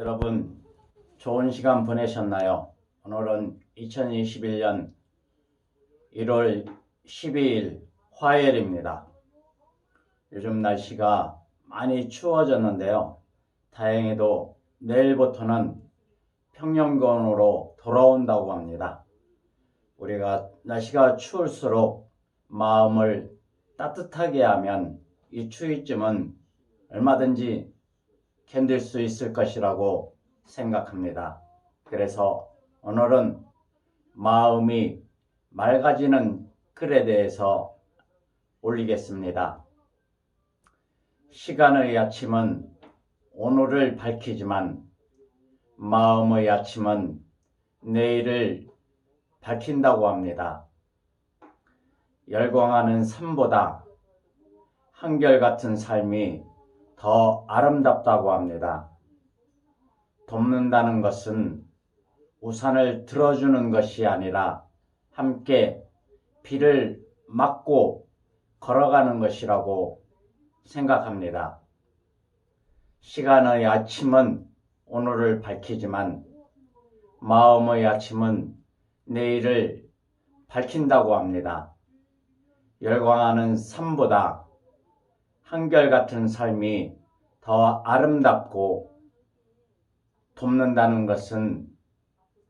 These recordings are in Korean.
여러분 좋은 시간 보내셨나요? 오늘은 2021년 1월 12일 화요일입니다. 요즘 날씨가 많이 추워졌는데요. 다행히도 내일부터는 평년권으로 돌아온다고 합니다. 우리가 날씨가 추울수록 마음을 따뜻하게 하면 이 추위쯤은 얼마든지 견딜 수 있을 것이라고 생각합니다. 그래서 오늘은 마음이 맑아지는 글에 대해서 올리겠습니다. 시간의 아침은 오늘을 밝히지만 마음의 아침은 내일을 밝힌다고 합니다. 열광하는 삶보다 한결같은 삶이 더 아름답다고 합니다. 돕는다는 것은 우산을 들어주는 것이 아니라 함께 비를 맞고 걸어가는 것이라고 생각합니다. 시간의 아침은 오늘을 밝히지만 마음의 아침은 내일을 밝힌다고 합니다. 열광하는 삶보다 한결같은 삶이 더 아름답고 돕는다는 것은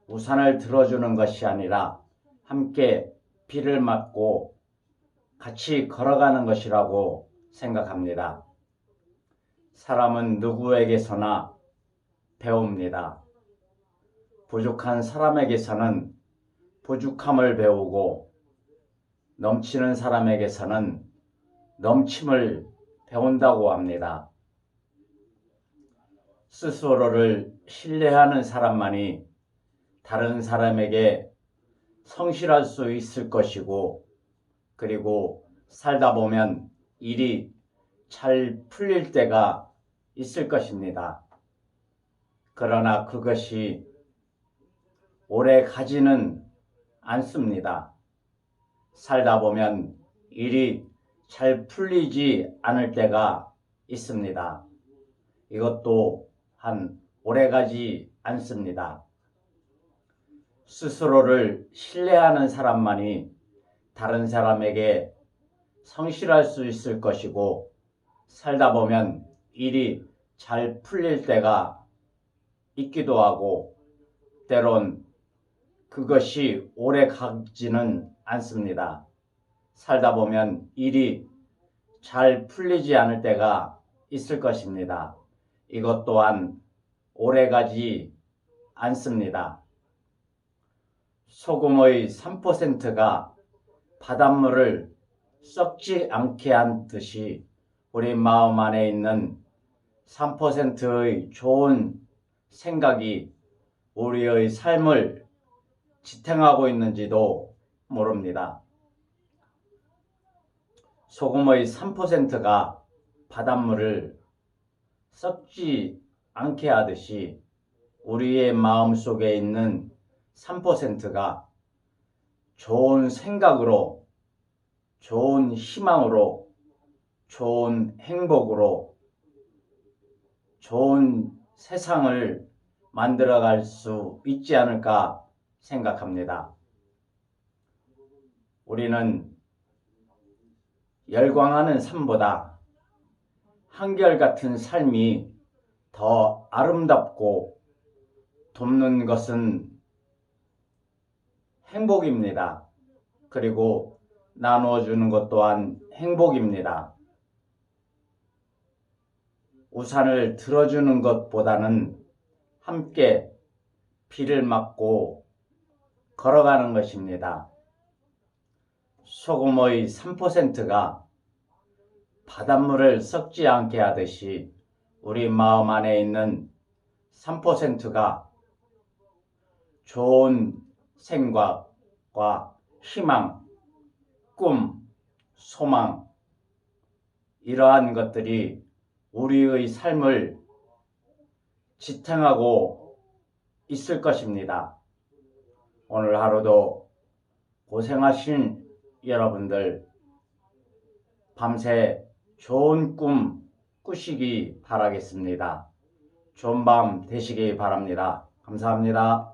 우산을 들어주는 것이 아니라 함께 비를 맞고 같이 걸어가는 것이라고 생각합니다. 사람은 누구에게서나 배웁니다. 부족한 사람에게서는 부족함을 배우고 넘치는 사람에게서는 넘침을 배운다고 합니다. 스스로를 신뢰하는 사람만이 다른 사람에게 성실할 수 있을 것이고, 그리고 살다 보면 일이 잘 풀릴 때가 있을 것입니다. 그러나 그것이 오래 가지는 않습니다. 살다 보면 일이 잘 풀리지 않을 때가 있습니다. 이것도 한 오래 가지 않습니다. 스스로를 신뢰하는 사람만이 다른 사람에게 성실할 수 있을 것이고 살다 보면 일이 잘 풀릴 때가 있기도 하고 때론 그것이 오래 가지는 않습니다. 살다 보면 일이 잘 풀리지 않을 때가 있을 것입니다. 이것 또한 오래 가지 않습니다. 소금의 3%가 바닷물을 썩지 않게 한 듯이 우리 마음 안에 있는 3%의 좋은 생각이 우리의 삶을 지탱하고 있는지도 모릅니다. 소금의 3%가 바닷물을 썩지 않게 하듯이 우리의 마음 속에 있는 3%가 좋은 생각으로, 좋은 희망으로, 좋은 행복으로, 좋은 세상을 만들어갈 수 있지 않을까 생각합니다. 우리는 열광하는 삶보다 한결같은 삶이 더 아름답고 돕는 것은 행복입니다. 그리고 나누어주는 것 또한 행복입니다. 우산을 들어주는 것보다는 함께 비를 맞고 걸어가는 것입니다. 소금의 3%가 바닷물을 썩지 않게 하듯이 우리 마음 안에 있는 3%가 좋은 생각과 희망, 꿈, 소망, 이러한 것들이 우리의 삶을 지탱하고 있을 것입니다. 오늘 하루도 고생하신 여러분들 밤새 좋은 꿈 꾸시기 바라겠습니다. 좋은 밤 되시기 바랍니다. 감사합니다.